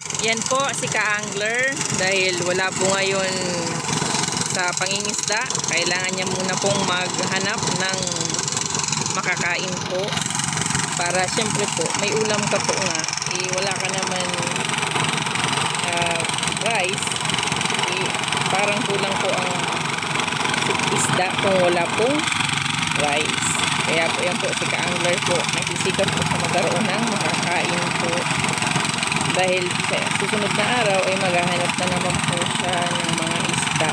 Yan po si ka-angler dahil wala po ngayon sa pangingisda. Kailangan niya muna pong maghanap ng makakain po. Para siyempre po, may ulam ka po nga. Eh, wala ka naman ah, rice. Eh, parang kulang po ang isda kung wala pong rice. Kaya po yan po si ka-angler po. Nagsisikap po sa magkaroon ng makakain dahil sa susunod na araw ay maghahanap na naman po siya ng mga isda.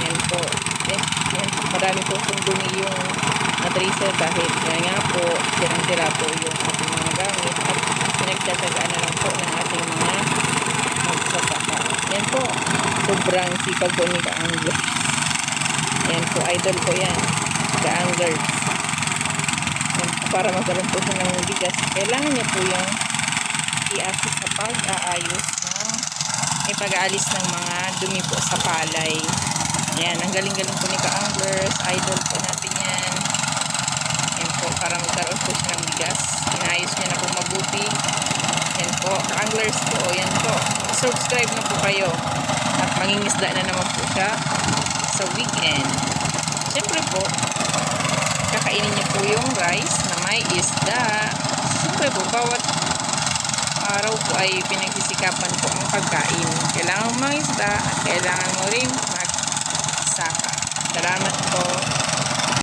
Yan po. Eh, yan, marami po pong yung matrisa dahil nga nga po, sirang-sira po yung ating mga gamit at pinagtatagaan na lang po ng ating mga magsasaka. Yan po. Sobrang sipag po ni Ka-Angler. Yan po, idol ko yan. Ka-Anglers. Yan po, para magkaroon po siya ng bigas. Kailangan niya po yung i-assist sa pag-aayos ng may pag-aalis ng mga dumi po sa palay. Yan, ang galing-galing po ni Ka-Anglers. Idol po natin yan. Yan po, para magkaroon po siya ng bigas. Inayos niya na po mabuti. Yan po, Ka-Anglers po. Yan po. Subscribe na po kayo. At mangingisda na naman po siya sa weekend. Siyempre po, kakainin niyo po yung rice na may isda. Siyempre po, bawat po ay pinagsisikapan po ang pagkain. Kailangan mo mga isda at kailangan mo rin